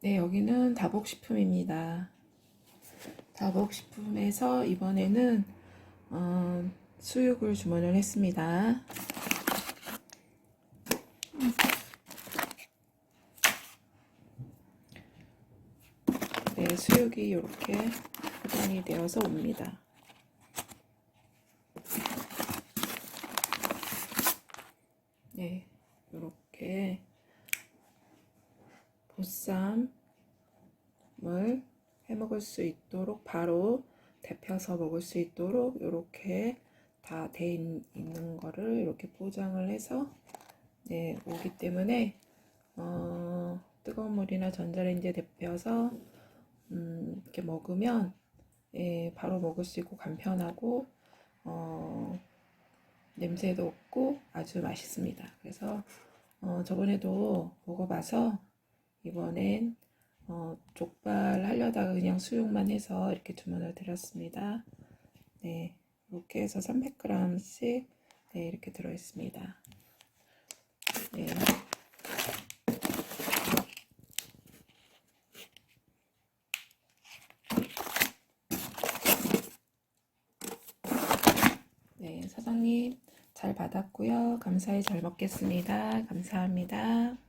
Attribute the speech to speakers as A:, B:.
A: 네, 여기는 다복식품입니다. 다복식품에서 이번에는 어, 수육을 주문을 했습니다. 네, 수육이 이렇게 포장이 되어서 옵니다. 네, 이렇게 보쌈을 해 먹을 수 있도록 바로 데펴서 먹을 수 있도록 이렇게 다 돼 있는 거를 이렇게 포장을 해서 네, 오기 때문에 어, 뜨거운 물이나 전자레인지에 데펴서 음, 이렇게 먹으면 예, 바로 먹을 수 있고 간편하고 어, 냄새도 없고 아주 맛있습니다. 그래서 어, 저번에도 먹어봐서 이번엔 어, 족발 하려다가 그냥 수육만 해서 이렇게 주문을 드렸습니다. 네, 이렇게 해서 300g씩 네, 이렇게 들어있습니다. 네. 네, 사장님 잘 받았고요. 감사히 잘 먹겠습니다. 감사합니다.